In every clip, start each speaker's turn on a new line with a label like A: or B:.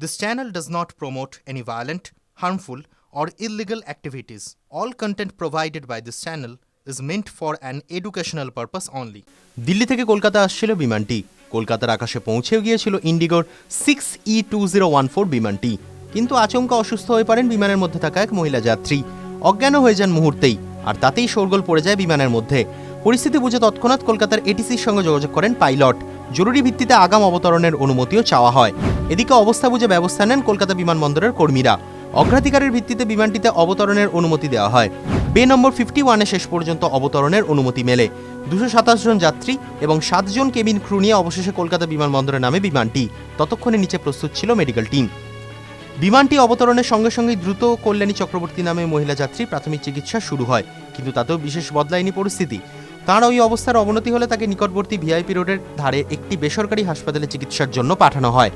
A: This channel does not promote any violent, harmful, or illegal activities. All content provided by this channel is meant for an educational purpose only. Delhi থেকে কলকাতা আসছিল বিমানটি কলকাতার আকাশে পৌঁছেও গিয়েছিল ইন্ডিগোর six E two zero one four বিমানটি কিন্তু আচমকা অসুস্থ হয়ে পড়েন বিমানের মধ্যে থাকা এক মহিলা যাত্রী অজ্ঞান হয়ে যান মুহূর্তেই আর তাতেই শোরগোল পড়ে যায় বিমানের মধ্যে। পরিস্থিতি বুঝে তৎক্ষণাৎ কলকাতার এটিসির সঙ্গে যোগাযোগ করেন পাইলট। জরুরি ভিত্তিতে আগাম অবতরণের অনুমতিও চাওয়া হয়। এদিকে অবস্থা বুঝে ব্যবস্থা নেন কলকাতা বিমানবন্দরের কর্মীরা। অগ্রাধিকারের ভিত্তিতে বিমানটিতে অবতরণের অনুমতি দেওয়া হয়। বে নম্বর ফিফটি ওয়ানে শেষ পর্যন্ত অবতরণের অনুমতি মেলে। দুশো সাতাশ জন যাত্রী এবং সাতজন কেবিন ক্রু নিয়ে অবশেষে কলকাতা বিমানবন্দরে নামে বিমানটি। ততক্ষণে নিচে প্রস্তুত ছিল মেডিকেল টিম। বিমানটি অবতরণের সঙ্গে সঙ্গে দ্রুত কল্যাণী চক্রবর্তী নামে মহিলা যাত্রী প্রাথমিক চিকিৎসা শুরু হয়, কিন্তু তাতেও বিশেষ বদলায়নি পরিস্থিতি। তাঁর ওই অবস্থার অবনতি হলে তাকে নিকটবর্তী ভিআইপি রোডের ধারে একটি বেসরকারি হাসপাতালে চিকিৎসার জন্য পাঠানো হয়।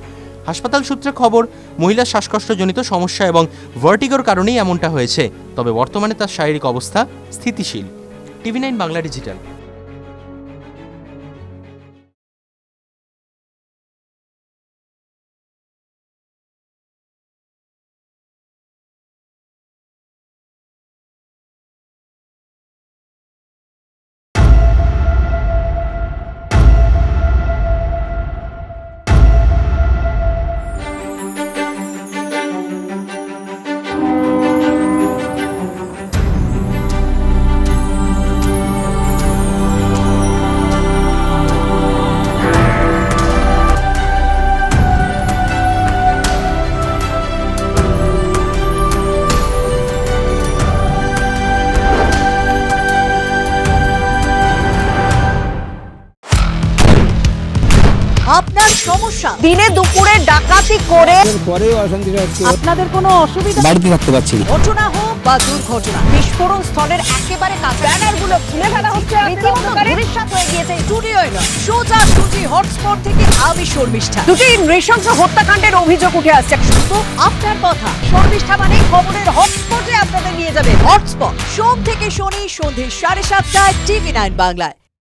A: হাসপাতাল সূত্রে খবর, মহিলার শ্বাসকষ্টজনিত সমস্যা এবং ভার্টিগোর কারণেই এমনটা হয়েছে, তবে বর্তমানে তার শারীরিক অবস্থা স্থিতিশীল। TV nine Bangla digital.
B: আপনার সমস্যা? দিনে দুপুরে ডাকাতি করে
C: পরেও
B: আপনাদের কোনো অসুবিধা?
C: বাড়িতে থাকতে পারছি
B: ঘটনা হোক বা দুর্ঘটনা বিস্ফোরণ স্থলের একেবারে কাছে ব্যানারগুলো খুলে ফেলা হচ্ছে রীতিমতো ভবিষ্যৎ হয়ে গিয়েছে স্টুডিওয় নয় সোজা সুজি হটস্পট থেকে আমি শর্মিষ্ঠা দুটি নৃশংস হত্যাকাণ্ডের অভিযোগ উঠে আসছে। শুধু আপনার কথা। শর্মিষ্ঠা মানে খবরের হটস্পটে আপনাদের নিয়ে যাবে হটস্পট সোম থেকে শনি সন্ধে সাড়ে সাতটায় টিভি নাইন বাংলায়।